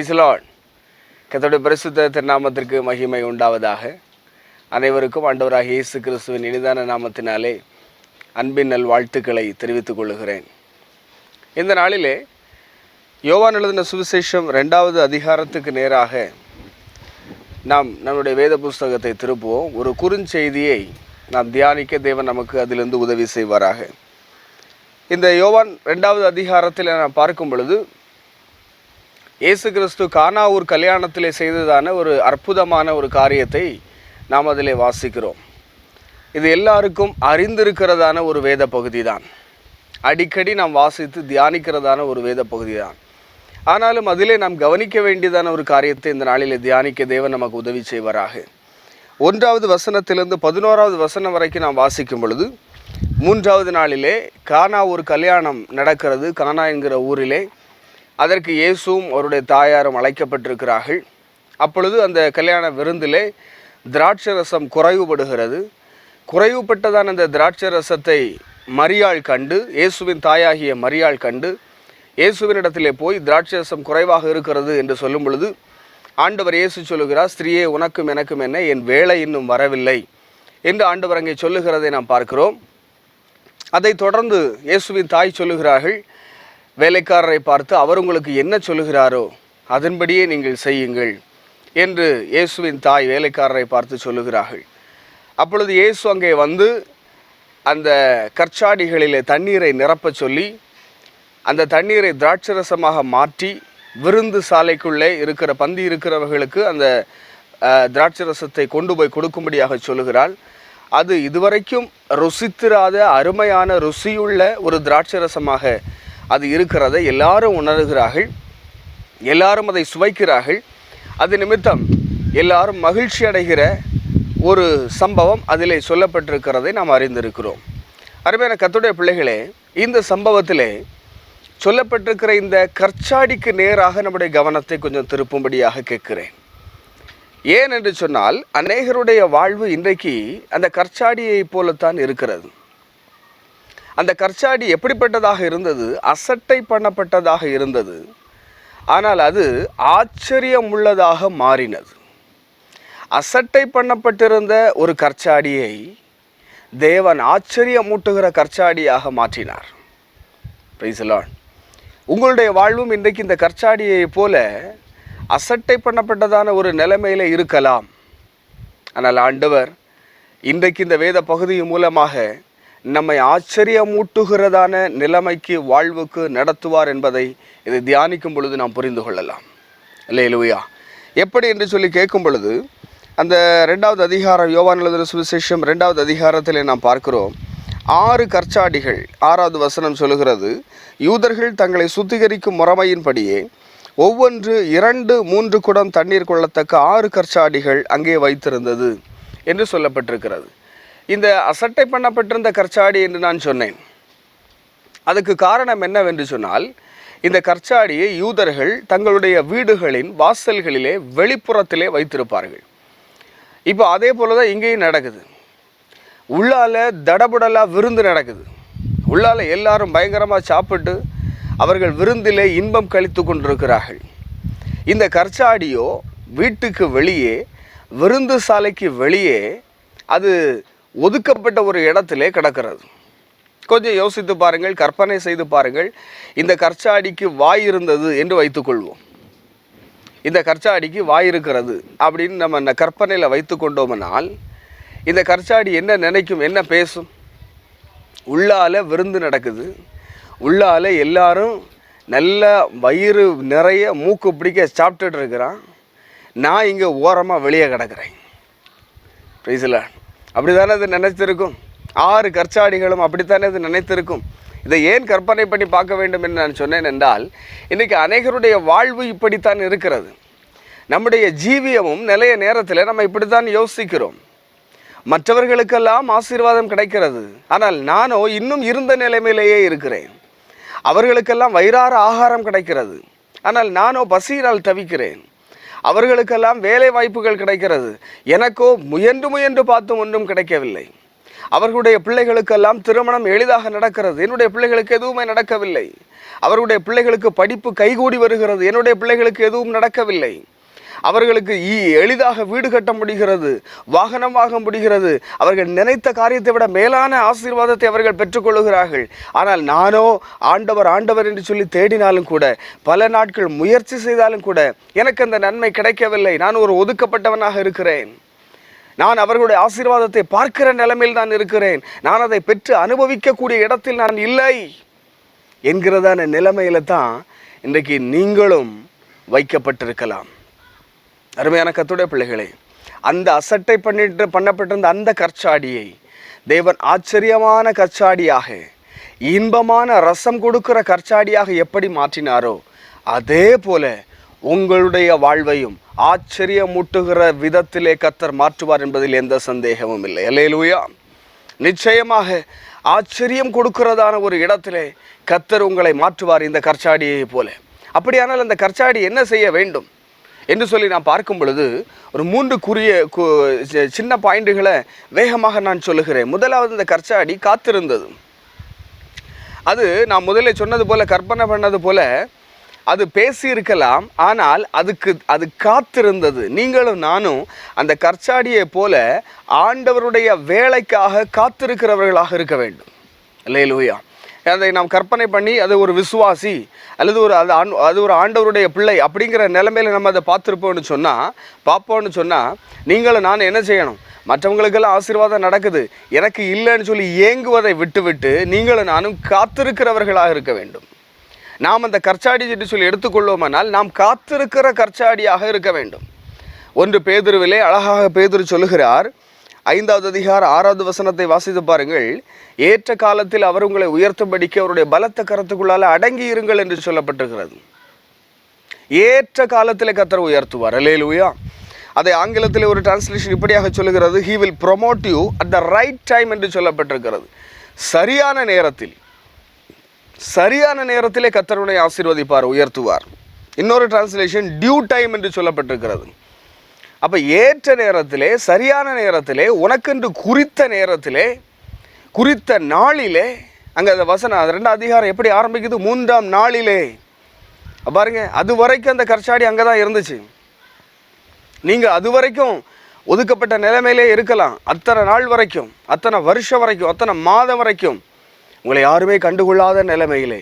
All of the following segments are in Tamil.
பிரிசலான் கத்தோடைய பரிசுத்த திருநாமத்திற்கு மகிமை உண்டாவதாக. அனைவருக்கும் ஆண்டவராக இயேசு கிறிஸ்துவின் இனிதான நாமத்தினாலே அன்பின் நல் வாழ்த்துக்களை தெரிவித்துக் கொள்கிறேன். இந்த நாளிலே யோவான் எழுதின சுவிசேஷம் ரெண்டாவது அதிகாரத்துக்கு நேராக நாம் நம்முடைய வேத புஸ்தகத்தை திருப்புவோம். ஒரு குறுஞ்செய்தியை நாம் தியானிக்க தேவன் நமக்கு அதிலிருந்து உதவி செய்வாராக. இந்த யோவான் ரெண்டாவது அதிகாரத்தில் நாம் பார்க்கும் பொழுது இயேசு கிறிஸ்து கானாவூர் கல்யாணத்திலே செய்ததான ஒரு அற்புதமான ஒரு காரியத்தை நாம் அதில் வாசிக்கிறோம். இது எல்லாருக்கும் அறிந்திருக்கிறதான ஒரு வேத பகுதி தான் அடிக்கடி நாம் வாசித்து தியானிக்கிறதான ஒரு வேத பகுதி தான் ஆனாலும் அதிலே நாம் கவனிக்க வேண்டியதான ஒரு காரியத்தை இந்த நாளில் தியானிக்க தேவன் நமக்கு உதவி செய்வாராக. ஒன்றாவது வசனத்திலிருந்து பதினோராவது வசனம் வரைக்கும் நாம் வாசிக்கும் பொழுது மூன்றாவது நாளிலே கானா ஒரு கல்யாணம் நடக்கிறது. கானா என்கிற ஊரிலே அதற்கு இயேசுவும் அவருடைய தாயாரும் அழைக்கப்பட்டிருக்கிறார்கள். அப்பொழுது அந்த கல்யாண விருந்திலே திராட்சை ரசம் குறைவுபடுகிறது. குறைவுபட்டதான அந்த திராட்சை ரசத்தை மரியாள் கண்டு இயேசுவின் தாயாகிய மரியாள் கண்டு இயேசுவினிடத்திலே போய் திராட்சை ரசம் குறைவாக இருக்கிறது என்று சொல்லும் பொழுது ஆண்டவர் இயேசு சொல்லுகிறார் ஸ்திரீயே உனக்கும் எனக்கும் என்ன? என் வேலை இன்னும் வரவில்லை. என்று ஆண்டவர் அங்கே சொல்லுகிறதை நாம் பார்க்கிறோம். அதைத் தொடர்ந்து இயேசுவின் தாய் சொல்லுகிறார்கள் வேலைக்காரரை பார்த்து அவர் உங்களுக்கு என்ன சொல்லுகிறாரோ அதன்படியே நீங்கள் செய்யுங்கள் என்று இயேசுவின் தாய் வேலைக்காரரை பார்த்து சொல்லுகிறார்கள். அப்பொழுது இயேசு அங்கே வந்து அந்த கற்சாடிகளில் தண்ணீரை நிரப்பச் சொல்லி அந்த தண்ணீரை திராட்சரசமாக மாற்றி விருந்து சாலைக்குள்ளே இருக்கிற பந்தி இருக்கிறவர்களுக்கு அந்த திராட்சரசத்தை கொண்டு போய் கொடுக்கும்படியாக சொல்லுகிறாள். அது இதுவரைக்கும் ருசித்திராத அருமையான ருசியுள்ள ஒரு திராட்சரசமாக அது இருக்கிறதை எல்லாரும் உணர்கிறார்கள் எல்லாரும் அதை சுவைக்கிறார்கள். அது நிமித்தம் எல்லாரும் மகிழ்ச்சி அடைகிற ஒரு சம்பவம் அதிலே சொல்லப்பட்டிருக்கிறதை நாம் அறிந்திருக்கிறோம். அருமையான கத்துடைய பிள்ளைகளே இந்த சம்பவத்திலே சொல்லப்பட்டிருக்கிற இந்த கற்சாடிக்கு நேராக நம்முடைய கவனத்தை கொஞ்சம் திருப்பும்படியாக கேட்கிறேன். ஏன் என்று சொன்னால் அநேகருடைய வாழ்வு இன்றைக்கு அந்த கற்சாடியை போலத்தான் இருக்கிறது. அந்த கற்சாடி எப்படிப்பட்டதாக இருந்தது? அசட்டை பண்ணப்பட்டதாக இருந்தது. ஆனால் அது ஆச்சரியம் உள்ளதாக மாறினது. அசட்டை பண்ணப்பட்டிருந்த ஒரு கற்சாடியை தேவன் ஆச்சரியமூட்டுகிற கற்சாடியாக மாற்றினார். பிரைசலான் உங்களுடைய வாழ்வும் இன்றைக்கு இந்த கற்சாடியை போல அசட்டை பண்ணப்பட்டதான ஒரு நிலைமையில் இருக்கலாம். ஆனால் ஆண்டவர் இன்றைக்கு இந்த வேத பகுதி மூலமாக நம்மை ஆச்சரியமூட்டுகிறதான நிலைமைக்கு வாழ்வுக்கு நடத்துவார் என்பதை இதை தியானிக்கும் பொழுது நாம் புரிந்து கொள்ளலாம். இல்லையிலுயா எப்படி என்று சொல்லி கேட்கும் பொழுது அந்த ரெண்டாவது அதிகாரம் யோவான் எழுதின சுவிசேஷம் ரெண்டாவது அதிகாரத்தில் நாம் பார்க்கிறோம். ஆறு கற்சாடிகள் ஆறாவது வசனம் சொல்லுகிறது யூதர்கள் தங்களை சுத்திகரிக்கும் முறைமையின்படியே ஒவ்வொன்று இரண்டு மூன்று குடம் தண்ணீர் கொள்ளத்தக்க ஆறு கற்சாடிகள் அங்கே வைத்திருந்தது என்று சொல்லப்பட்டிருக்கிறது. இந்த அசட்டை பண்ணப்பட்டிருந்த கற்சாடி என்று நான் சொன்னேன். அதுக்கு காரணம் என்னவென்று சொன்னால் இந்த கற்சாடியை யூதர்கள் தங்களுடைய வீடுகளின் வாசல்களிலே வெளிப்புறத்திலே வைத்திருப்பார்கள். இப்போ அதே போல தான் இங்கேயும் நடக்குது. உள்ளால தடபுடலாக விருந்து நடக்குது. உள்ளால எல்லாரும் பயங்கரமாக சாப்பிட்டு அவர்கள் விருந்திலே இன்பம் கழித்து கொண்டிருக்கிறார்கள். இந்த கற்சாடியோ வீட்டுக்கு வெளியே விருந்து சாலைக்கு வெளியே அது ஒதுக்கப்பட்ட ஒரு இடத்திலே கிடக்கிறது. கொஞ்சம் யோசித்து பாருங்கள் கற்பனை செய்து பாருங்கள். இந்த கற்சாடிக்கு வாய் இருந்தது என்று வைத்துக்கொள்வோம். இந்த கற்சாடிக்கு வாய் இருக்கிறது அப்படின்னு நம்ம கற்பனையில் வைத்து கொண்டோம்னால் இந்த கற்சாடி என்ன நினைக்கும் என்ன பேசும்? உள்ளால விருந்து நடக்குது. உள்ளால எல்லாரும் நல்ல வயிறு நிறைய மூக்கு பிடிக்க சாப்பிட்டுட்டு இருக்கிறான். நான் இங்கே ஓரமாக வெளியே கிடக்கிறேன். பிரைஸில் அப்படி தானே அது நினைத்திருக்கும்? ஆறு கற்சாடிகளும் அப்படித்தானே அது நினைத்திருக்கும்? இதை ஏன் கற்பனை பண்ணி பார்க்க வேண்டும் என்று நான் சொன்னேன் என்றால் இன்றைக்கி அநேகருடைய வாழ்வு இப்படித்தான் இருக்கிறது. நம்முடைய ஜீவியமும் நிலைய நேரத்தில் நம்ம இப்படித்தான் யோசிக்கிறோம். மற்றவர்களுக்கெல்லாம் ஆசீர்வாதம் கிடைக்கிறது. ஆனால் நானோ இன்னும் இருந்த நிலைமையிலேயே இருக்கிறேன். அவர்களுக்கெல்லாம் வயிறார ஆகாரம் கிடைக்கிறது. ஆனால் நானோ பசியினால் தவிக்கிறேன். அவர்களுக்கெல்லாம் வேலை வாய்ப்புகள் கிடைக்கிறது. எனக்கோ முயன்று முயன்று பார்த்தும் ஒன்றும் கிடைக்கவில்லை. அவர்களுடைய பிள்ளைகளுக்கெல்லாம் திருமணம் எளிதாக நடக்கிறது. என்னுடைய பிள்ளைகளுக்கு எதுவுமே நடக்கவில்லை. அவருடைய பிள்ளைகளுக்கு படிப்பு கைகூடி வருகிறது. என்னுடைய பிள்ளைகளுக்கு எதுவும் நடக்கவில்லை. அவர்களுக்கு ஈ- எளிதாக வீடு கட்ட முடிகிறது வாகனம் வாங்க முடிகிறது. அவர்கள் நினைத்த காரியத்தை விட மேலான ஆசீர்வாதத்தை அவர்கள் பெற்றுக்கொள்கிறார்கள் ஆனால் நானோ ஆண்டவர் ஆண்டவர் என்று சொல்லி தேடினாலும் கூட பல நாட்கள் முயற்சி செய்தாலும் கூட எனக்கு அந்த நன்மை கிடைக்கவில்லை. நான் ஒரு ஒதுக்கப்பட்டவனாக இருக்கிறேன். நான் அவர்களுடைய ஆசீர்வாதத்தை பார்க்கிற நிலைமையில் தான் இருக்கிறேன். நான் அதை பெற்று அனுபவிக்கக்கூடிய இடத்தில் நான் இல்லை என்கிறதான நிலைமையில தான் இன்றைக்கு நீங்களும் வைக்கப்பட்டிருக்கலாம். அருமையான கத்துடைய பிள்ளைகளே அந்த அசட்டை பண்ணிட்டு பண்ணப்பட்டிருந்த அந்த கற்சாடியை தேவன் ஆச்சரியமான கற்சாடியாக இன்பமான ரசம் கொடுக்கிற கற்சாடியாக எப்படி மாற்றினாரோ அதே போல உங்களுடைய வாழ்வையும் ஆச்சரியமூட்டுகிற விதத்திலே கத்தர் மாற்றுவார் என்பதில் எந்த சந்தேகமும் இல்லை. அல்லேலூயா. நிச்சயமாக ஆச்சரியம் கொடுக்கிறதான ஒரு இடத்திலே கத்தர் உங்களை மாற்றுவார் இந்த கற்சாடியை போல. அப்படியானால் அந்த கற்சாடி என்ன செய்ய வேண்டும்? என்று சொல்லி நான் பார்க்கும் பொழுது ஒரு மூன்று குறிய கு- சி- சின்ன பாயிண்ட்டுகளை வேகமாக நான் சொல்லுகிறேன். முதலாவது இந்த கற்சாடி காத்திருந்தது. அது நான் முதல்ல சொன்னது போல கற்பனை பண்ணது போல அது பேசியிருக்கலாம் ஆனால் அதுக்கு அது காத்திருந்தது. நீங்களும் நானும் அந்த கற்சாடியை போல ஆண்டவருடைய வேலைக்காக காத்திருக்கிறவர்களாக இருக்க வேண்டும். இல்லையிலூயா அதை நாம் கற்பனை பண்ணி அது ஒரு விசுவாசி அல்லது ஒரு அது ஆண்- அது ஒரு ஆண்டவருடைய பிள்ளை அப்படிங்கிற நிலைமையில நம்ம அதை பார்த்துருப்போம்னு சொன்னால் பார்ப்போம்னு சொன்னால் நீங்களும் நான் என்ன செய்யணும்? மற்றவங்களுக்கெல்லாம் ஆசீர்வாதம் நடக்குது. எனக்கு இல்லைன்னு சொல்லி ஏங்குவதை விட்டுவிட்டு நீங்களும் நானும் காத்திருக்கிறவர்களாக இருக்க வேண்டும். நாம் அந்த கற்சாடி என்று சொல்லி எடுத்துக்கொள்வோமானால் நாம் காத்திருக்கிற கற்சாடியாக இருக்க வேண்டும். ஒன்று பேதுருவிலே அழகாக பேதுரு சொல்லுகிறார் ஐந்தாவது அதிகார ஆறாவது வசனத்தை வாசித்து பாருங்கள். ஏற்ற காலத்தில் அவர் உங்களை உயர்த்தும்படிக்கு அவருடைய பலத்த கருத்துக்குள்ளால் அடங்கி இருங்கள் என்று சொல்லப்பட்டிருக்கிறது. ஏற்ற காலத்தில் கத்தர் உயர்த்துவார். அலேலுயா அதை ஆங்கிலத்தில் ஒரு டிரான்ஸ்லேஷன் இப்படியாக சொல்லுகிறது. He will promote you at the right time என்று சொல்லப்பட்டிருக்கிறது. சரியான நேரத்தில் சரியான நேரத்திலே கத்தருடைய ஆசீர்வதிப்பார் உயர்த்துவார். இன்னொரு டிரான்ஸ்லேஷன் டியூ டைம் என்று சொல்லப்பட்டிருக்கிறது. அப்போ ஏற்ற நேரத்திலே சரியான நேரத்திலே உனக்கென்று குறித்த நேரத்திலே குறித்த நாளிலே அங்கே அந்த வசனம் அது ரெண்டு அதிகாரம் எப்படி ஆரம்பிக்குது? மூன்றாம் நாளிலே. பாருங்கள் பாருங்க அது வரைக்கும் அந்த கற்சாடி அங்கே தான் இருந்துச்சு. நீங்கள் அது வரைக்கும் ஒதுக்கப்பட்ட நிலைமையிலே இருக்கலாம். அத்தனை நாள் வரைக்கும் அத்தனை வருஷம் வரைக்கும் அத்தனை மாதம் வரைக்கும் உங்களை யாருமே கண்டுகொள்ளாத நிலைமையிலே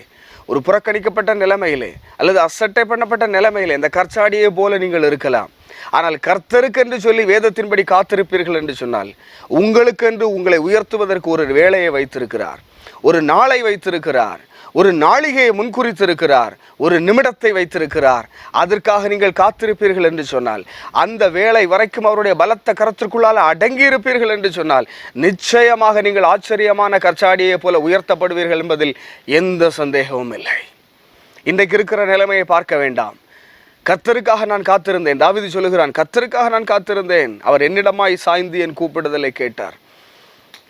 ஒரு புறக்கணிக்கப்பட்ட நிலைமையிலே அல்லது அசட்டை பண்ணப்பட்ட நிலைமையிலே இந்த கற்சாடியை போல நீங்கள் இருக்கலாம். ஆனால் கர்த்தருக்கு என்று சொல்லி வேதத்தின்படி காத்திருப்பீர்கள் என்று சொன்னால் உங்களுக்கென்று உங்களை உயர்த்துவதற்கு ஒரு வேலையை வைத்திருக்கிறார் ஒரு நாளை வைத்திருக்கிறார் ஒரு நாளிகையை முன்குறித்திருக்கிறார் ஒரு நிமிடத்தை வைத்திருக்கிறார். அதற்காக நீங்கள் காத்திருப்பீர்கள் என்று சொன்னால் அந்த வேலை வரைக்கும் அவருடைய பலத்த கரத்திற்குள்ளால் அடங்கி இருப்பீர்கள் என்று சொன்னால் நிச்சயமாக நீங்கள் ஆச்சரியமான கற்சாடியை போல உயர்த்தப்படுவீர்கள் என்பதில் எந்த சந்தேகமும் இல்லை. இன்றைக்கு இருக்கிற நிலைமையை பார்க்க வேண்டாம். கத்தருக்காக நான் காத்திருந்தேன். தாவிதி சொல்லுகிறான் கத்தருக்காக நான் காத்திருந்தேன். அவர் என்னிடமாய் சாய்ந்து என் கூப்பிடுதலை கேட்டார்.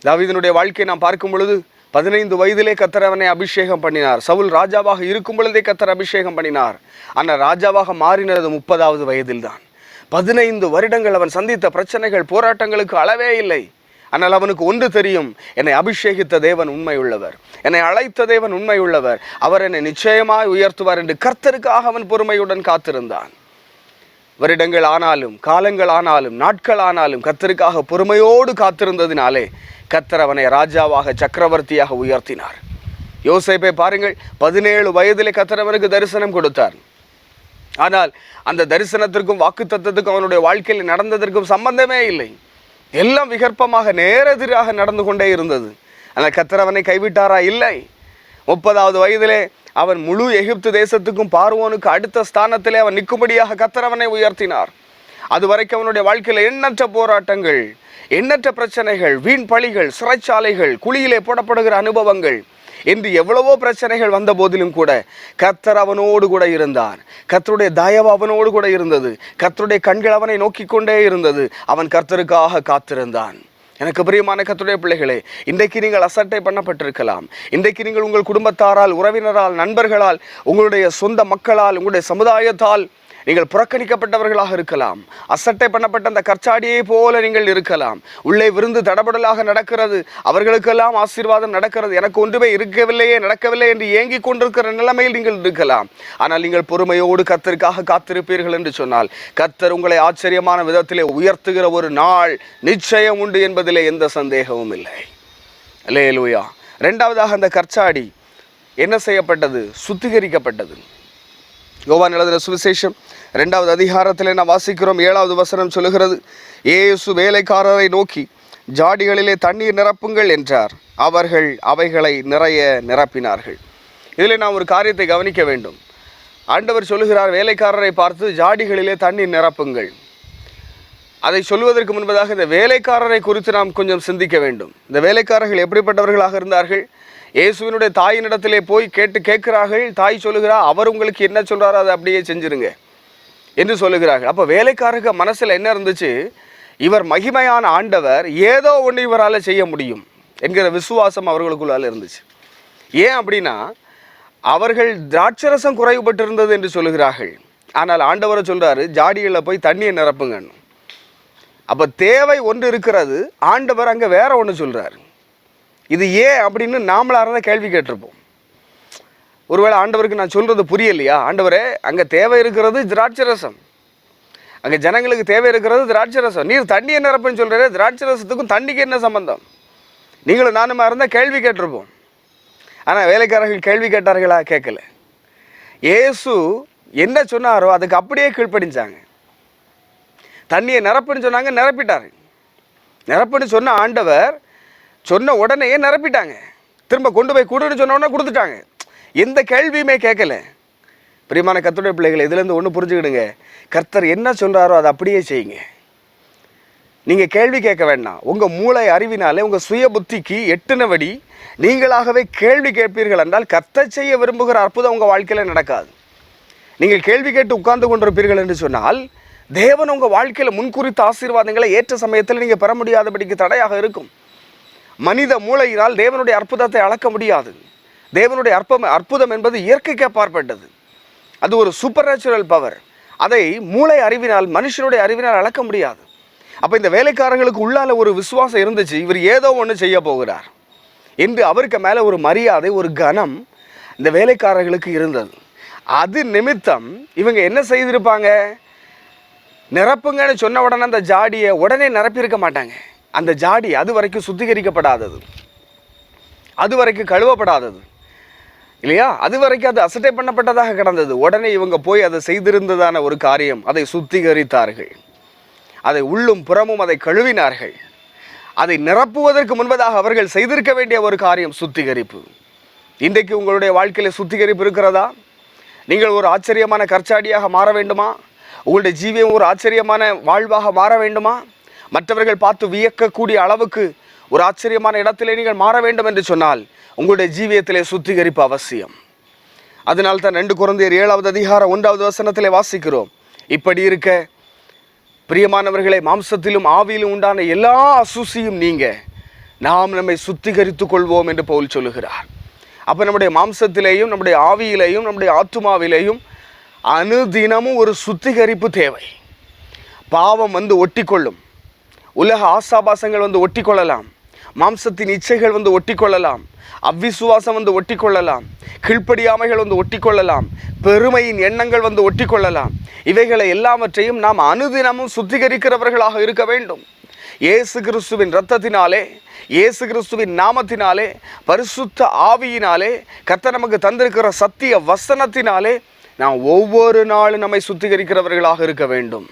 தாவிதனுடைய வாழ்க்கையை நாம் பார்க்கும் பொழுது பதினைந்து வயதிலே கத்தர் அவனை அபிஷேகம் பண்ணினார். சவுல் ராஜாவாக இருக்கும் பொழுதே கத்தர் அபிஷேகம் பண்ணினார். ஆனால் ராஜாவாக மாறினது முப்பதாவது வயதில்தான். பதினைந்து வருடங்கள் அவன் சந்தித்த பிரச்சனைகள் போராட்டங்களுக்கு அளவே இல்லை. ஆனால் அவனுக்கு ஒன்று தெரியும் என்னை அபிஷேகித்த தேவன் உண்மை உள்ளவர் என்னை அழைத்த தேவன் உண்மை உள்ளவர் அவர் என்னை நிச்சயமாய் உயர்த்துவார் என்று கர்த்தருக்காக அவன் பொறுமையுடன் காத்திருந்தான். வருடங்கள் ஆனாலும் காலங்கள் ஆனாலும் நாட்கள் ஆனாலும் கர்த்தருக்காக பொறுமையோடு காத்திருந்ததினாலே கத்தர் அவனை ராஜாவாக சக்கரவர்த்தியாக உயர்த்தினார். யோசேப்பை பாருங்கள் பதினேழு வயதிலே கர்த்தர் அவனுக்கு தரிசனம் கொடுத்தார். ஆனால் அந்த தரிசனத்திற்கும் வாக்குத்தத்தத்துக்கும் அவனுடைய வாழ்க்கையில் நடந்ததற்கும் சம்பந்தமே இல்லை. எல்லாம் விகற்பமாக நேரெதிராக நடந்து கொண்டே இருந்தது. ஆனால் கத்தர் அவனை கைவிட்டாரா? இல்லை. முப்பதாவது வயதிலே அவன் முழு எகிப்து தேசத்துக்கும் பார்வோனுக்கு அடுத்த ஸ்தானத்திலே அவன் நிற்கும்படியாக கத்தரவனை உயர்த்தினார். அது வரைக்கும் அவனுடைய வாழ்க்கையில் எண்ணற்ற போராட்டங்கள் எண்ணற்ற பிரச்சனைகள் வீண் பழிகள் சிறைச்சாலைகள் குழியிலே போடப்படுகிற அனுபவங்கள் என்று எவ்வளவோ பிரச்சனைகள் வந்த போதிலும் கூட கத்தர் அவனோடு கூட இருந்தார். கத்தருடைய தயவு அவனோடு கூட இருந்தது. கத்தருடைய கண்கள் அவனை நோக்கி கொண்டே இருந்தது. அவன் கர்த்தருக்காக காத்திருந்தான். எனக்கு பிரியமான கத்துடைய பிள்ளைகளே இன்றைக்கு நீங்கள் அசட்டை பண்ணப்பட்டிருக்கலாம். இன்றைக்கு நீங்கள் உங்கள் குடும்பத்தாரால் உறவினரால் நண்பர்களால் உங்களுடைய சொந்த மக்களால் உங்களுடைய சமுதாயத்தால் நீங்கள் புறக்கணிக்கப்பட்டவர்களாக இருக்கலாம். அசட்டை பண்ணப்பட்ட அந்த கற்சாடியை போல நீங்கள் இருக்கலாம். உள்ளே விருந்து தடபடலாக நடக்கிறது. அவர்களுக்கெல்லாம் ஆசீர்வாதம் நடக்கிறது. எனக்கு ஒன்றுமே இருக்கவில்லையே நடக்கவில்லை என்று ஏங்கிக் கொண்டிருக்கிற நிலைமையில் நீங்கள் இருக்கலாம். ஆனால் நீங்கள் பொறுமையோடு கத்தருக்காக காத்திருப்பீர்கள் என்று சொன்னால் கத்தர் உங்களை ஆச்சரியமான விதத்திலே உயர்த்துகிற ஒரு நாள் நிச்சயம் உண்டு என்பதிலே எந்த சந்தேகமும் இல்லை. லேலுயா ரெண்டாவதாக அந்த கற்சாடி என்ன செய்யப்பட்டது? சுத்திகரிக்கப்பட்டது. யோவான் எழுதின சுவிசேஷம் ரெண்டாவது அதிகாரத்தில் நான் வாசிக்கிறோம் ஏழாவது வசனம் சொல்லுகிறது ஏசு வேலைக்காரரை நோக்கி ஜாடிகளிலே தண்ணீர் நிரப்புங்கள் என்றார். அவர்கள் அவைகளை நிறைய நிரப்பினார்கள். இதில் நாம் ஒரு காரியத்தை கவனிக்க வேண்டும். ஆண்டவர் சொல்லுகிறார் வேலைக்காரரை பார்த்து ஜாடிகளிலே தண்ணீர் நிரப்புங்கள். அதை சொல்வதற்கு முன்பதாக இந்த வேலைக்காரரை குறித்து நாம் கொஞ்சம் சிந்திக்க வேண்டும். இந்த வேலைக்காரர்கள் எப்படிப்பட்டவர்களாக இருந்தார்கள்? இயேசுவினுடைய தாயினிடத்திலே போய் கேட்டு கேட்கிறார்கள். தாய் சொல்லுகிறார் அவர் உங்களுக்கு என்ன சொல்கிறார் அதை அப்படியே செஞ்சுருங்க. என்று சொல்லுகிறார்கள். அப்போ வேலைக்காரருக்கு மனசில் என்ன இருந்துச்சு? இவர் மகிமையான ஆண்டவர் ஏதோ ஒன்று இவரால் செய்ய முடியும் என்கிற விசுவாசம் அவர்களுக்குள்ளால இருந்துச்சு. ஏன் அப்படின்னா அவர்கள் திராட்சரசம் குறைவுபட்டிருந்தது என்று சொல்லுகிறார்கள். ஆனால் ஆண்டவரை சொல்கிறாரு ஜாடிகளில் போய் தண்ணியை நிரப்புங்கன்னு. அப்போ தேவை ஒன்று இருக்கிறது ஆண்டவர் அங்கே வேற ஒன்று சொல்கிறார் இது ஏன் அப்படின்னு நாமளாக இருந்தால் கேள்வி கேட்டிருப்போம். ஒருவேளை ஆண்டவருக்கு நான் சொல்கிறது புரியலையா? ஆண்டவரே அங்கே தேவை இருக்கிறது திராட்சை ரசம் அங்கே ஜனங்களுக்கு தேவை இருக்கிறது திராட்சை ரசம் நீர் தண்ணியை நிரப்புன்னு சொல்கிறே திராட்சை ரசத்துக்கும் தண்ணிக்கு என்ன சம்மந்தம் நீங்களும் நானுமா இருந்தால் கேள்வி கேட்டிருப்போம். ஆனால் வேலைக்காரர்கள் கேள்வி கேட்டார்களா? கேட்கல. இயேசு என்ன சொன்னாரோ அதுக்கு அப்படியே கீழ்ப்படிஞ்சாங்க. தண்ணியை நிரப்புன்னு சொன்னாங்க நிரப்பிட்டாரு. நிரப்புன்னு சொன்ன ஆண்டவர் சொன்ன உடனே நிரப்பிட்டாங்க. திரும்ப கொண்டு போய் கொடுன்னு சொன்ன உடனே கொடுத்துட்டாங்க. எந்த கேள்வியுமே கேட்கல. பிரியமான கத்துடைய பிள்ளைகள் இதுலேருந்து ஒன்று புரிஞ்சுக்கிடுங்க. கர்த்தர் என்ன சொல்கிறாரோ அதை அப்படியே செய்யுங்க. நீங்கள் கேள்வி கேட்க வேண்டாம். உங்கள் மூளை அறிவினாலே உங்கள் சுய புத்திக்கு எட்டுனபடி நீங்களாகவே கேள்வி கேட்பீர்கள் என்றால் கர்த்தர் செய்ய விரும்புகிற அற்புதம் உங்கள் வாழ்க்கையில் நடக்காது. நீங்கள் கேள்வி கேட்டு உட்கார்ந்து கொண்டிருப்பீர்கள் என்று சொன்னால் தேவன் உங்கள் வாழ்க்கையில் முன்குறித்த ஆசீர்வாதங்களை ஏற்ற சமயத்தில் நீங்கள் பெற முடியாதபடிக்கு தடையாக இருக்கும். மனித மூளையினால் தேவனுடைய அற்புதத்தை அளக்க முடியாது. தேவனுடைய அற்பம் அற்புதம் என்பது இயற்கைக்கு அப்பாற்பட்டது. அது ஒரு சூப்பர் நேச்சுரல் பவர் அதை மூளை அறிவினால் மனுஷனுடைய அறிவினால் அளக்க முடியாது. அப்போ இந்த வேலைக்காரங்களுக்கு உள்ளால ஒரு விசுவாசம் இருந்துச்சு இவர் ஏதோ ஒன்று செய்ய போகிறார். என்று அவருக்கு மேலே ஒரு மரியாதை ஒரு கனம் இந்த வேலைக்காரர்களுக்கு இருந்தது. அது நிமித்தம் இவங்க என்ன செய்திருப்பாங்க? நிரப்புங்கன்னு சொன்ன உடனே அந்த ஜாடியை உடனே நிரப்பியிருக்க மாட்டாங்க. அந்த ஜாடி அது வரைக்கும் சுத்திகரிக்கப்படாதது. அது வரைக்கும் கழுவப்படாதது. இல்லையா? அது வரைக்கும் அது அசட்டை பண்ணப்பட்டதாக கிடந்தது. உடனே இவங்க போய் அதை செய்திருந்ததான ஒரு காரியம் அதை சுத்திகரித்தார்கள். அதை உள்ளும் புறமும் அதை கழுவினார்கள். அதை நிரப்புவதற்கு முன்பதாக அவர்கள் செய்திருக்க வேண்டிய ஒரு காரியம் சுத்திகரிப்பு. இன்றைக்கு உங்களுடைய வாழ்க்கையில் சுத்திகரிப்பு இருக்கிறதா? நீங்கள் ஒரு ஆச்சரியமான கற்சாடியாக மாற வேண்டுமா? உங்களுடைய ஜீவியம் ஒரு ஆச்சரியமான வாழ்வாக மாற வேண்டுமா? மற்றவர்கள் பார்த்து வியக்கக்கூடிய அளவுக்கு ஒரு ஆச்சரியமான இடத்திலே நீங்கள் மாற வேண்டும் என்று சொன்னால் உங்களுடைய ஜீவியத்திலே சுத்திகரிப்பு அவசியம். அதனால் தான் ரெண்டு குழந்தையர் ஏழாவது அதிகாரம் ஒன்றாவது வசனத்திலே வாசிக்கிறோம். இப்படி இருக்க பிரியமானவர்களை மாம்சத்திலும் ஆவியிலும் உண்டான எல்லா அசுசியும் நீங்கள் நாம் நம்மை சுத்திகரித்து கொள்வோம் என்று பவுல் சொல்லுகிறார். அப்போ நம்முடைய மாம்சத்திலேயும் நம்முடைய ஆவியிலேயும் நம்முடைய ஆத்துமாவிலேயும் அனுதினமும் ஒரு சுத்திகரிப்பு தேவை. பாவம் வந்து ஒட்டிக்கொள்ளும். உலக ஆசாபாசங்கள் வந்து ஒட்டிக்கொள்ளலாம். மாம்சத்தின் இச்சைகள் வந்து ஒட்டிக்கொள்ளலாம் அவ்விசுவாசம் வந்து ஒட்டிக்கொள்ளலாம் கீழ்ப்படியாமைகள் வந்து ஒட்டிக்கொள்ளலாம் பெருமையின் எண்ணங்கள் வந்து ஒட்டிக்கொள்ளலாம். இவைகளை எல்லாவற்றையும் நாம் அனுதினமும் சுத்திகரிக்கிறவர்களாக இருக்க வேண்டும். இயேசு கிறிஸ்துவின் இரத்தத்தினாலே இயேசு கிறிஸ்துவின் நாமத்தினாலே பரிசுத்த ஆவியினாலே கத்த நமக்கு தந்திருக்கிற சத்திய வசனத்தினாலே நாம் ஒவ்வொரு நாளும் நம்மை சுத்திகரிக்கிறவர்களாக இருக்க வேண்டும்.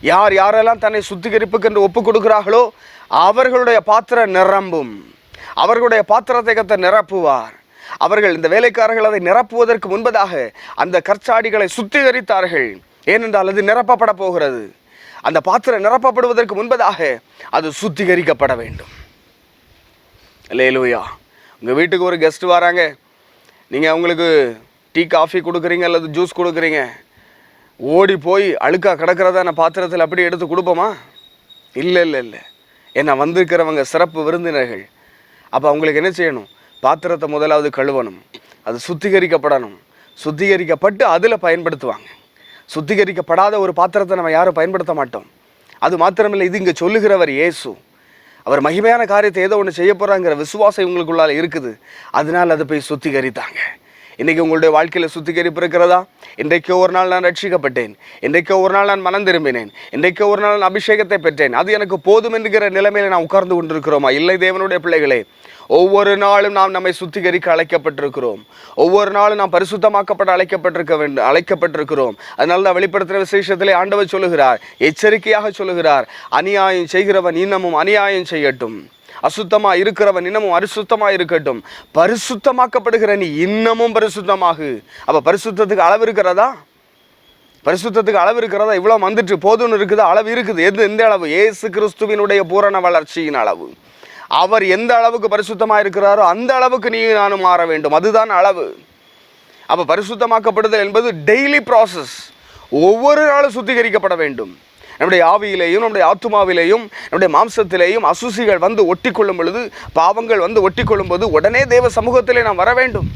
யார் யாரெல்லாம் தன்னை சுத்திகரிப்புக்கு என்று ஒப்பு கொடுக்கிறார்களோ அவர்களுடைய பாத்திரம் நிரம்பும். அவர்களுடைய பாத்திரத்தை கத்த நிரப்புவார். அவர்கள் இந்த வேலைக்காரர்கள் அதை நிரப்புவதற்கு முன்பதாக அந்த கற்சாடிகளை சுத்திகரித்தார்கள். ஏனென்றால் அது நிரப்பப்பட போகிறது. அந்த பாத்திரம் நிரப்பப்படுவதற்கு முன்பதாக அது சுத்திகரிக்கப்பட வேண்டும். இல்லையிலுயா உங்கள் வீட்டுக்கு ஒரு கெஸ்ட் வராங்க. நீங்கள் அவங்களுக்கு டீ காஃபி கொடுக்குறீங்க அல்லது ஜூஸ் கொடுக்குறீங்க. ஓடி போய் அழுக்காக கிடக்கிறதான பாத்திரத்தில் அப்படி எடுத்து கொடுப்போமா? இல்லை இல்லை இல்லை. ஏன்னா வந்திருக்கிறவங்க சிறப்பு விருந்தினர்கள். அப்போ அவங்களுக்கு என்ன செய்யணும்? பாத்திரத்தை முதலாவது கழுவணும். அது சுத்திகரிக்கப்படணும். சுத்திகரிக்கப்பட்டு அதில் பயன்படுத்துவாங்க. சுத்திகரிக்கப்படாத ஒரு பாத்திரத்தை நம்ம யாரும் பயன்படுத்த மாட்டோம். அது மாத்திரமில்லை இது இங்கே சொல்லுகிறவர் இயேசு. அவர் மகிமையான காரியத்தை ஏதோ ஒன்று செய்ய போகிறாங்கிற விசுவாசம் இவங்களுக்குள்ளால் இருக்குது. அதனால் அதை போய் சுத்திகரித்தாங்க. இன்றைக்கி உங்களுடைய வாழ்க்கையில் சுத்திகரிப்பு இருக்கிறதா? இன்றைக்கு ஒரு நாள் நான் ரட்சிக்கப்பட்டேன். இன்றைக்கு ஒரு நாள் நான் மனம் திரும்பினேன். இன்றைக்கு ஒரு நாள் நான் அபிஷேகத்தை பெற்றேன். அது எனக்கு போதும் என்கிற நிலைமையில் நான் உட்கார்ந்து கொண்டிருக்கிறோமா? இல்லை தேவனுடைய பிள்ளைகளே. ஒவ்வொரு நாளும் நாம் நம்மை சுத்திகரிக்க அழைக்கப்பட்டிருக்கிறோம். ஒவ்வொரு நாளும் நாம் பரிசுத்தமாக்கப்பட அழைக்கப்பட்டிருக்க வேண்டும் அழைக்கப்பட்டிருக்கிறோம். அதனால தான் வெளிப்படுத்துகிற விசேஷத்திலே ஆண்டவர் சொல்லுகிறார் எச்சரிக்கையாக சொல்லுகிறார் அநியாயம் செய்கிறவன் இன்னமும் அநியாயம் செய்யட்டும். அசுத்தமாக இருக்கிறவன் இன்னமும் அரிசுத்தமாக இருக்கட்டும். பரிசுத்தமாக்கப்படுகிற நீ இன்னமும் பரிசுத்தமாகு. அப்போ பரிசுத்தத்துக்கு அளவு இருக்கிறதா? பரிசுத்தத்துக்கு அளவு இருக்கிறதா? இவ்வளோ வந்துட்டு போதும்னு இருக்குது அளவு இருக்குது. எது எந்த அளவு? ஏசு கிறிஸ்துவினுடைய பூரண வளர்ச்சியின் அளவு. அவர் எந்த அளவுக்கு பரிசுத்தமாக இருக்கிறாரோ அந்த அளவுக்கு நீ நானும் மாற வேண்டும். அதுதான் அளவு. அப்போ பரிசுத்தமாக்கப்படுதல் என்பது டெய்லி ப்ராசஸ் ஒவ்வொரு நாளும் சுத்திகரிக்கப்பட வேண்டும். நம்முடைய ஆவியிலேயும் நம்முடைய ஆத்துமாவிலேயும் நம்முடைய மாம்சத்திலேயும் அசுசிகள் வந்து ஒட்டி கொள்ளும் பொழுது பாவங்கள் வந்து ஒட்டி கொள்ளும்போது உடனே தேவ சமூகத்திலே நாம் வர வேண்டும்.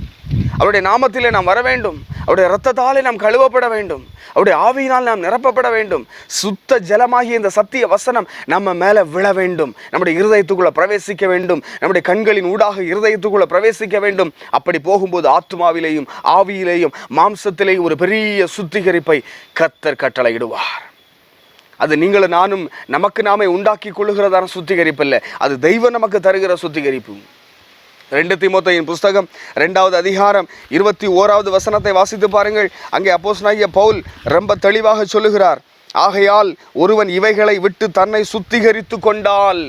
அவருடைய நாமத்திலே நாம் வர வேண்டும். அவருடைய இரத்தத்தாலே நாம் கழுவப்பட வேண்டும். அவருடைய ஆவியினால் நாம் நிரப்பப்பட வேண்டும். சுத்த ஜலமாகிய இந்த சத்திய வசனம் நம்ம மேலே விழ வேண்டும். நம்முடைய இருதயத்துக்குள்ளே பிரவேசிக்க வேண்டும். நம்முடைய கண்களின் ஊடாக இருதயத்துக்குள்ளே பிரவேசிக்க வேண்டும். அப்படி போகும்போது ஆத்மாவிலேயும் ஆவியிலேயும் மாம்சத்திலேயும் ஒரு பெரிய சுத்திகரிப்பை கத்தர் கட்டளையிடுவார். அது நீங்களும் நானும் நமக்கு நாமே உண்டாக்கி கொள்ளுகிறதான சுத்திகரிப்பு இல்லை அது தெய்வம் நமக்கு தருகிற சுத்திகரிப்பு. ரெண்டு திமுத்தையின் புஸ்தகம் ரெண்டாவது அதிகாரம் இருபத்தி ஓராவது வசனத்தை வாசித்து பாருங்கள். அங்கே அப்போஸ்தலனாகிய பவுல் ரொம்ப தெளிவாக சொல்லுகிறார். ஆகையால் ஒருவன் இவைகளை விட்டு தன்னை சுத்திகரித்து கொண்டால்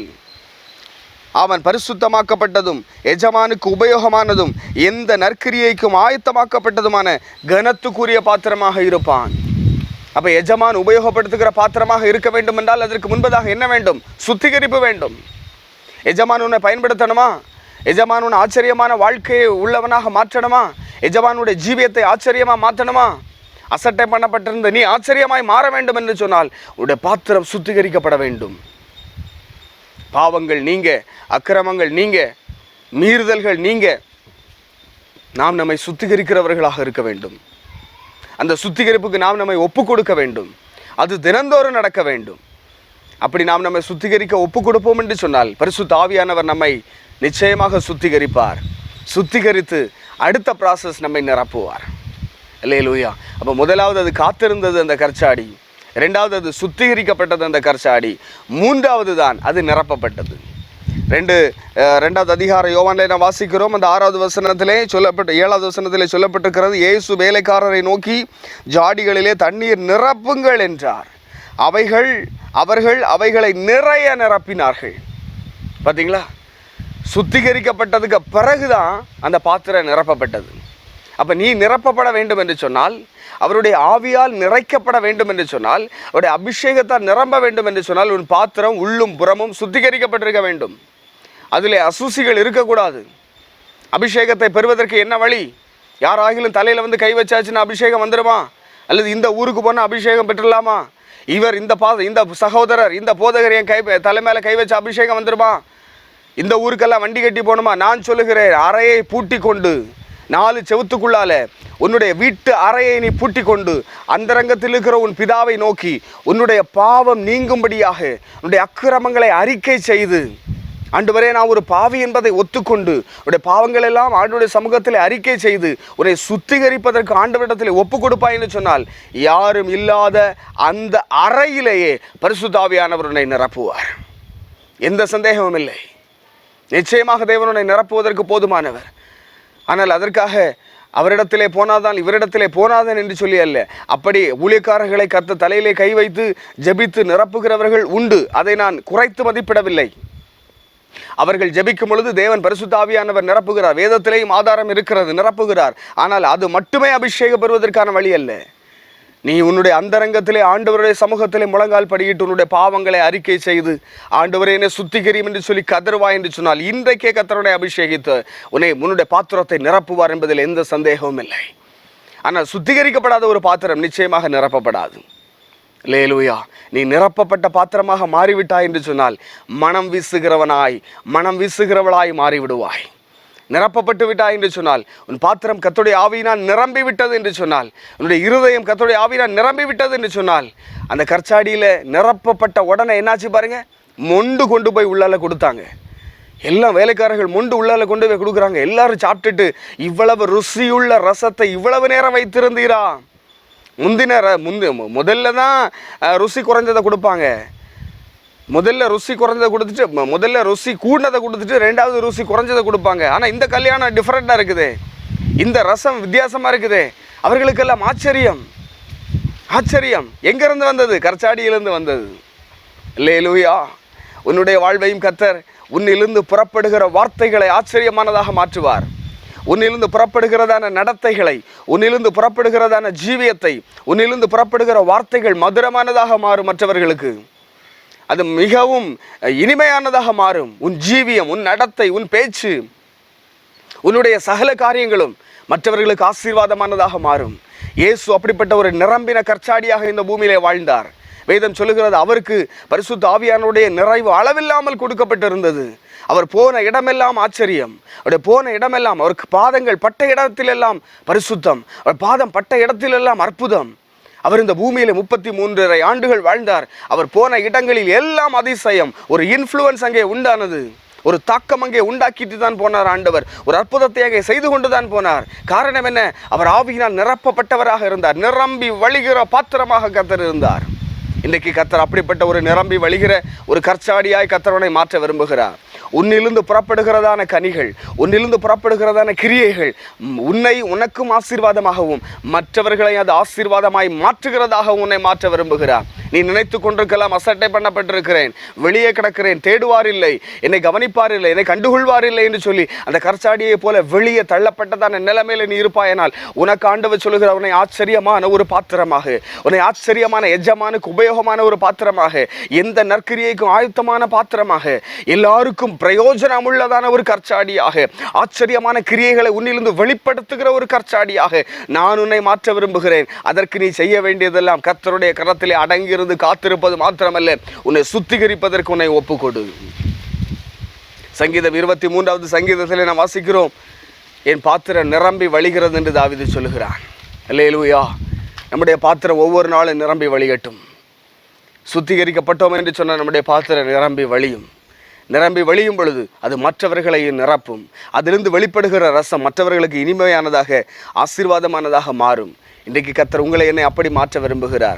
அவன் பரிசுத்தமாக்கப்பட்டதும் எஜமானுக்கு உபயோகமானதும் எந்த நற்கிரியைக்கும் ஆயத்தமாக்கப்பட்டதுமான கனத்துக்குரிய பாத்திரமாக இருப்பான். அப்ப எஜமான் உபயோகப்படுத்துகிற பாத்திரமாக இருக்க வேண்டும் என்றால் அதற்கு முன்பதாக என்ன வேண்டும்? சுத்திகரிப்பு வேண்டும். எஜமான் உன்னை பயன்படுத்தணுமா? எஜமான் உன் ஆச்சரியமான வாழ்க்கையை உள்ளவனாக மாற்றணுமா? எஜமானுடைய ஜீவியத்தை ஆச்சரியமாக மாற்றணுமா? அசட்டை பண்ணப்பட்டிருந்த நீ ஆச்சரியமாய் மாற வேண்டும் என்று சொன்னால் உன்னுடைய பாத்திரம் சுத்திகரிக்கப்பட வேண்டும். பாவங்கள் நீங்க அக்கிரமங்கள் நீங்க மீறுதல்கள் நீங்க. நாம் நம்மை சுத்திகரிக்கிறவர்களாக இருக்க வேண்டும். அந்த சுத்திகரிப்புக்கு நாம் நம்மை ஒப்பு கொடுக்க வேண்டும். அது தினந்தோறும் நடக்க வேண்டும். அப்படி நாம் நம்மை சுத்திகரிக்க ஒப்பு கொடுப்போம் என்று சொன்னால் பரிசு தாவியானவர் நம்மை நிச்சயமாக சுத்திகரிப்பார். சுத்திகரித்து அடுத்த ப்ராசஸ் நம்மை நிரப்புவார். இல்லையா அப்போ முதலாவது அது காத்திருந்தது அந்த கற்சாடி. ரெண்டாவது அது சுத்திகரிக்கப்பட்டது அந்த கற்சாடி. மூன்றாவது தான் அது நிரப்பப்பட்டது. ரெண்டு ரெண்டாவது அதிகார யோவான்ல நாம் வாசிக்கிறோம். அந்த ஆறாவது வசனத்திலே சொல்லப்பட்டு ஏழாவது வசனத்திலே சொல்லப்பட்டிருக்கிறது இயேசு வேலைக்காரரை நோக்கி ஜாடிகளிலே தண்ணீர் நிரப்புங்கள் என்றார். அவைகள் அவர்கள் அவைகளை நிறைய நிரப்பினார்கள். பார்த்தீங்களா சுத்திகரிக்கப்பட்டதுக்கு பிறகுதான் அந்த பாத்திரம் நிரப்பப்பட்டது. அப்போ நீ நிரப்பப்பட வேண்டும் என்று சொன்னால் அவருடைய ஆவியால் நிறைக்கப்பட வேண்டும் என்று சொன்னால் அவருடைய அபிஷேகத்தால் நிரம்ப வேண்டும் என்று சொன்னால் உன் பாத்திரம் உள்ளும் புறமும் சுத்திகரிக்கப்பட்டிருக்க வேண்டும். அதில் அசூசிகள் இருக்கக்கூடாது. அபிஷேகத்தை பெறுவதற்கு என்ன வழி? யாராகிலும் தலையில் வந்து கை வச்சாச்சுன்னா அபிஷேகம் வந்துடுமா அல்லது இந்த ஊருக்கு போனால் அபிஷேகம் பெற்றுடலாமா? இவர் இந்த பா இந்த சகோதரர் இந்த போதகர் என் கை தலை மேலே கை வச்ச அபிஷேகம் வந்துடுமா இந்த ஊருக்கெல்லாம் வண்டி கட்டி போகணுமா? நான் சொல்லுகிறேன் அறையை பூட்டி கொண்டு நாலு செவுத்துக்குள்ளால உன்னுடைய வீட்டு அறையை நீ பூட்டி கொண்டு அந்தரங்கத்தில் இருக்கிற உன் பிதாவை நோக்கி உன்னுடைய பாவம் நீங்கும்படியாக உன்னுடைய அக்கிரமங்களை அறிக்கை செய்து ஆண்டவரே நான் ஒரு பாவி என்பதை ஒத்துக்கொண்டு உடைய பாவங்கள் எல்லாம் ஆண்டுடைய சமூகத்தில் அறிக்கை செய்து உன்னை சுத்திகரிப்பதற்கு ஆண்டவரிடத்தில் ஒப்பு கொடுப்பாய் என்று சொன்னால் யாரும் இல்லாத அந்த அறையிலேயே பரிசுத்தாவியானவர் உன்னை நிரப்புவார். எந்த சந்தேகமும் இல்லை. நிச்சயமாக தேவன் உன்னை நிரப்புவதற்கு போதுமானவர். ஆனால் அதற்காக அவரிடத்திலே போனாதான் இவரிடத்திலே போனாதான் என்று சொல்லி அல்ல. அப்படி ஊழியக்காரர்களை கத்த தலையிலே கை வைத்து ஜெபித்து நிரப்புகிறவர்கள் உண்டு. அதை நான் குறைத்து மதிப்பிடவில்லை. அவர்கள் ஜெபிக்கும் பொழுது தேவன் பரிசுத்தாவியானவர் நிரப்புகிறார். வேதத்திலேயும் ஆதாரம் இருக்கிறது நிரப்புகிறார். ஆனால் அது மட்டுமே அபிஷேகம் பெறுவதற்கான வழி அல்ல. நீ உன்னுடைய அந்தரங்கத்திலே ஆண்டவருடைய சமூகத்திலே முழங்கால் படியிட்டு உன்னுடைய பாவங்களை அறிக்கை செய்து ஆண்டவரே என்னை சுத்திகரியும் என்று சொல்லி கதறுவா என்று சொன்னால் இன்றைக்கே கத்தருடைய அபிஷேகித்து உன்னை உன்னுடைய பாத்திரத்தை நிரப்புவார் என்பதில் எந்த சந்தேகமும் இல்லை. ஆனால் சுத்திகரிக்கப்படாத ஒரு பாத்திரம் நிச்சயமாக நிரப்பப்படாது. லேலுயா நீ நிரப்பப்பட்ட பாத்திரமாக மாறிவிட்டாய் என்று சொன்னால் மனம் வீசுகிறவனாய் மனம் வீசுகிறவளாய் மாறிவிடுவாய். நிரப்பப்பட்டு விட்டாய் என்று சொன்னால் உன் பாத்திரம் கத்துடைய ஆவியினால் நிரம்பி விட்டது என்று சொன்னால் உன்னுடைய இருதயம் கத்துடைய ஆவியினால் நிரம்பி விட்டது என்று சொன்னால் அந்த கற்சாடியில் நிரப்பப்பட்ட உடனே என்னாச்சு பாருங்க? மொண்டு கொண்டு போய் உள்ளால கொடுத்தாங்க. எல்லாம் வேலைக்காரர்கள் மொண்டு உள்ளால கொண்டு போய் கொடுக்குறாங்க. எல்லாரும் சாப்பிட்டுட்டு இவ்வளவு ருசியுள்ள ரசத்தை இவ்வளவு நேரம் வைத்திருந்தீரா? முந்தின ர முந்தி முதல்ல தான் ருசி குறைஞ்சதை கொடுப்பாங்க. முதல்ல ருசி குறைஞ்சதை கொடுத்துட்டு முதல்ல ருசி கூடினதை கொடுத்துட்டு ரெண்டாவது ருசி குறைஞ்சதை கொடுப்பாங்க. ஆனால் இந்த கல்யாணம் டிஃப்ரெண்ட்டாக இருக்குது. இந்த ரசம் வித்தியாசமாக இருக்குது. அவர்களுக்கெல்லாம் ஆச்சரியம். ஆச்சரியம். எங்கேருந்து வந்தது? கற்சாடியிலிருந்து வந்தது. லேலூயா உன்னுடைய வாழ்வையும் கத்தர் உன்னிலிருந்து புறப்படுகிற வார்த்தைகளை ஆச்சரியமானதாக மாற்றுவார். உன்னிலிருந்து புறப்படுகிறதான நடத்தைகளை உன்னிலிருந்து புறப்படுகிறதான ஜீவியத்தை உன்னிலிருந்து புறப்படுகிற வார்த்தைகள் மதுரமானதாக மாறும் மற்றவர்களுக்கு. அது மிகவும் இனிமையானதாக மாறும். உன் ஜீவியம் உன் நடத்தை உன் பேச்சு உன்னுடைய சகல காரியங்களும் மற்றவர்களுக்கு ஆசீர்வாதமானதாக மாறும். இயேசு அப்படிப்பட்ட ஒரு நிரம்பின கற்சாடியாக இந்த பூமியிலே வாழ்ந்தார். வேதம் சொல்லுகிறது அவருக்கு பரிசுத்த ஆவியானுடைய நிறைவு அளவில்லாமல் கொடுக்கப்பட்டிருந்தது. அவர் போன இடமெல்லாம் ஆச்சரியம். அவருடைய போன இடமெல்லாம் அவருக்கு பாதங்கள் பட்ட இடத்திலெல்லாம் பரிசுத்தம். அவர் பாதம் பட்ட இடத்திலெல்லாம் அற்புதம். அவர் இந்த பூமியில் முப்பத்தி மூன்றரை ஆண்டுகள் வாழ்ந்தார். அவர் போன இடங்களில் எல்லாம் அதிசயம். ஒரு இன்ஃப்ளூயன்ஸ் அங்கே உண்டானது. ஒரு தாக்கம் அங்கே உண்டாக்கிட்டு தான் போனார் ஆண்டவர். ஒரு அற்புதத்தை அங்கே செய்து கொண்டு தான் போனார். காரணம் என்ன? அவர் ஆவியினால் நிரப்பப்பட்டவராக இருந்தார். நிரம்பி வழிகிற பாத்திரமாக கத்தர் இருந்தார். இன்றைக்கு கத்தர் அப்படிப்பட்ட ஒரு நிரம்பி வழிகிற ஒரு கற்சாடியாய் கத்தரவனை மாற்ற விரும்புகிறார். உன்னிலிருந்து புறப்படுகிறதான கனிகள் உன்னிலிருந்து புறப்படுகிறதான கிரியைகள் உன்னை உனக்கும் ஆசீர்வாதமாகவும் மற்றவர்களை அது ஆசீர்வாதமாய் மாற்றுகிறதாக உன்னை மாற்ற விரும்புகிறார். நீ நினைத்து கொண்டிருக்கலாம் அசட்டை பண்ணப்பட்டிருக்கிறேன் வெளியே கிடக்கிறேன் தேடுவார் இல்லை என்னை கவனிப்பார் இல்லை என்னை கண்டுகொள்வார் இல்லை என்று சொல்லி அந்த கற்சாடியை போல வெளியே தள்ளப்பட்டதான நிலைமையில நீ இருப்பாயனால் உனக்கு ஆண்டவர் சொல்லுகிற உன்னை ஆச்சரியமான ஒரு பாத்திரமாக உன்னை ஆச்சரியமான எஜமானுக்கு உபயோகமான ஒரு பாத்திரமாக எந்த நற்கிரியைக்கும் ஆயுத்தமான பாத்திரமாக எல்லாருக்கும் பிரயோஜனம் உள்ளதான ஒரு கற்சாடியாக ஆச்சரியமான கிரியைகளை உன்னிலிருந்து வெளிப்படுத்துகிற ஒரு கற்சாடியாக நான் உன்னை மாற்ற விரும்புகிறேன். அதற்கு நீ செய்ய வேண்டியதெல்லாம் கர்த்தருடைய கரத்திலே அடங்கியிருந்து காத்திருப்பது மாத்திரமல்ல உன்னை சுத்திகரிப்பதற்கு உன்னை ஒப்புக்கொடு. சங்கீதம் இருபத்தி மூன்றாவது சங்கீதத்தில் நாம் வாசிக்கிறோம் என் பாத்திரம் நிரம்பி வழிகிறது என்று தாவிது சொல்லுகிறான். அல்லேலூயா. நம்முடைய பாத்திரம் ஒவ்வொரு நாளும் நிரம்பி வழிகட்டும் சுத்திகரிக்கப்பட்டோம் என்று சொன்ன நம்முடைய பாத்திரம் நிரம்பி வழியும். நிரம்பி வழியும் பொழுது அது மற்றவர்களையும் நிரப்பும். அதிலிருந்து வெளிப்படுகிற ரசம் மற்றவர்களுக்கு இனிமையானதாக ஆசீர்வாதமானதாக மாறும். இன்றைக்கு கத்தர் உங்களை என்னை அப்படி மாற்ற விரும்புகிறார்.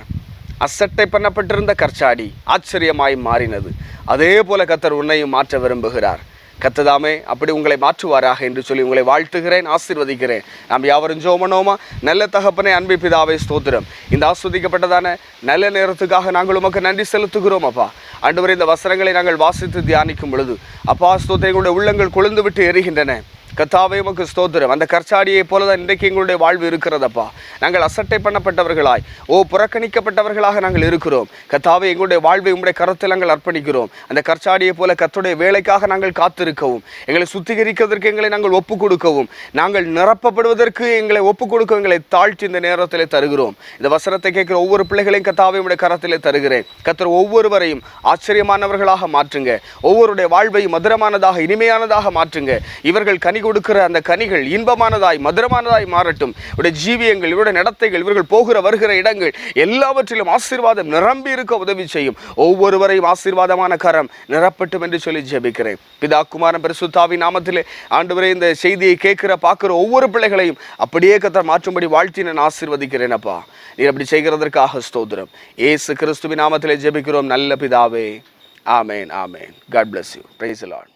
அசட்டை பண்ணப்பட்டிருந்த கற்சாடி ஆச்சரியமாய் மாறினது. அதே போல கத்தர் உன்னையும் மாற்ற விரும்புகிறார். கத்ததாமே அப்படி உங்களை மாற்றுவாராக என்று சொல்லி உங்களை வாழ்த்துகிறேன் ஆசீர்வதிக்கிறேன். நாம் யாவரும் ஜோமனோமா? நல்ல தகப்பனை அன்பி பிதாவை ஸ்தோத்திரம். இந்த ஆஸ்வதிக்கப்பட்டதான நல்ல நேரத்துக்காக நாங்கள் உமக்கு நன்றி செலுத்துகிறோம் அப்பா. அன்று இந்த வசனங்களை நாங்கள் வாசித்து தியானிக்கும் பொழுது அப்பா ஸ்தோத்திரம் எங்களுடைய உள்ளங்கள் கொழுந்து விட்டு எரிகின்றன. கத்தாவே உமக்கு ஸ்தோத்திரம். அந்த கற்சாடியை போல தான் இன்றைக்கு எங்களுடைய வாழ்வு இருக்கிறதப்பா. நாங்கள் அசட்டை பண்ணப்பட்டவர்களாய். ஓ புறக்கணிக்கப்பட்டவர்களாக நாங்கள் இருக்கிறோம். கத்தாவே எங்களுடைய வாழ்வை உங்களுடைய கருத்தில் நாங்கள் அர்ப்பணிக்கிறோம். அந்த கற்சாடியை போல கத்துடைய வேலைக்காக நாங்கள் காத்திருக்கவும். எங்களை சுத்திகரிக்கிறதற்கு எங்களை நாங்கள் ஒப்பு கொடுக்கவும் நாங்கள் நிரப்பப்படுவதற்கு எங்களை ஒப்பு கொடுக்க எங்களை தாழ்த்தி இந்த நேரத்தில் தருகிறோம். இந்த வசனத்தை கேட்கிற ஒவ்வொரு பிள்ளைகளையும் கத்தாவை உடைய கரத்தில் தருகிறேன். கத்தர் ஒவ்வொருவரையும் ஆச்சரியமானவர்களாக மாற்றுங்க. ஒவ்வொருடைய வாழ்வை மதுரமானதாக இனிமையானதாக மாற்றுங்க. இவர்கள் கனி கொடுக்கிற அந்த கனிகள் இன்பமானதாய் மதுரமானதாய் மாறட்டும். இவருடைய ஜீவியங்கள் இவருடைய நடத்தைகள் இவர்கள் போகிற வருகிற இடங்கள் எல்லாவற்றிலும் ஆசீர்வாதம் நிரம்பி இருக்க உதவி செய்யும். ஒவ்வொருவரையும் ஆசீர்வாதமான கரம் நிரப்பட்டும் என்று சொல்லி ஜெபிக்கிறேன். பிதா குமாரன் பரிசுத்தாவி நாமத்திலே ஆண்டவரே இந்த செய்தியை கேட்கிற பார்க்குற ஒவ்வொரு பிள்ளைகளையும் அப்படியே கத்தர் மாற்றும்படி வாழ்த்தி நான் ஆசீர்வதிக்கிறேன் அப்பா. நீ அப்படி செய்கிறதற்காக ஸ்தோத்திரம். ஏசு கிறிஸ்துவின் நாமத்திலே ஜெபிக்கிறோம். நல்ல பிதாவே. ஆமேன் ஆமேன். God bless you praise Lord